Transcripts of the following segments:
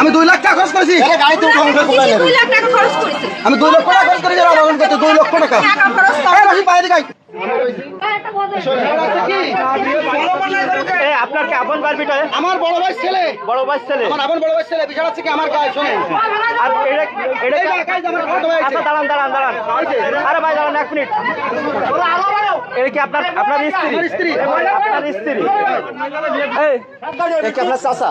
আমি দুই লাখ টাকা খরচ করেছি। আমি দুই লক্ষ টাকা খরচ করেছি করতে দুই লক্ষ টাকা। বাইরে গাই আপনার কি আপন বারবিটা আমার বড় ভাই ছেলে। বড় ভাই ছেলে? আমার আপন বড় ভাই ছেলে আমার গায়ে শোনে আর এটা এটা আচ্ছা দাঁড়ান দাঁড়ান দাঁড়ান। আরে ভাই দাঁড়ান এক মিনিট। এটা কি আপনার আপনার স্ত্রী? আপনার স্ত্রী। এই এটা কি আপনার চাচা।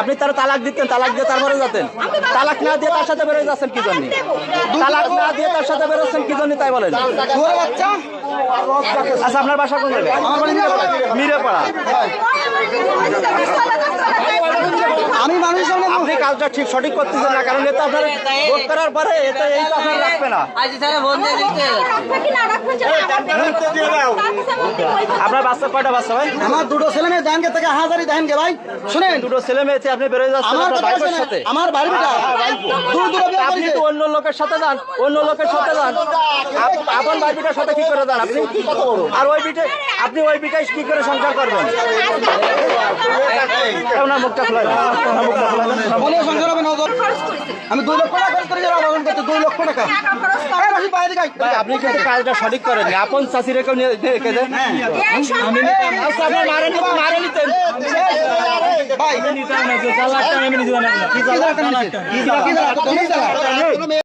আপনি তার তালাক দিতেন তালাক দিয়ে তারপরে যেতেন। তালাক না দিয়ে তার সাথে বেরোয় যাচ্ছেন কি জন্য? তালাক না দিয়ে তার সাথে বেরোচ্ছেন কি জন্য তাই বলেন। আচ্ছা আপনার বাসা কোন জায়গায় বাড়ি মিরে পাড়া। মিরে পড়া আমি মানুষের সামনে আপনি কাজটা ঠিক সঠিক করতেছেন না কারণ এতে আপনার ভোট করার পরে এতে এই তো আপনার রাখবে না? আপনার বাচ্চা কয়টা বাচ্চা ভাই? আমার দুটো ছেলে মেয়ে দেন থেকে হাজারি দেন গে ভাই। শুনেন। দুটো ছেলে মেয়েতে আপনি বেরোয় যাচ্ছেন আমার ভাইপোর সাথে। আমার বেটা দূর বিয়ে আপনি তো অন্য লোকের সাথে যান। অন্য লোকের সাথে যান। আপ- আপন ভাই বিটার সাথে কি করে যান? আপনি আর ওই বিটে আপনি ওই বিটায় কি করে সংসার করবেন? ওনার মুখটা খোলা ওনার মুখটা খোলা দেন। বলে সংসার হবে না। আমি দুই লক্ষ টাকা খরচ করেছি অবলম্বন করতে দুই লক্ষ টাকা। টাকা এই রশিদ বাইরে গাই ভাই আপনি কিন্তু কাজটা সঠিক করেন আপন চাষি রেখে নিয়ে রেখে দেন। আচ্ছা আপনি মারে নিতেন মারে নিতেন। ভাই। কি জানা কি জানা লাখ জানা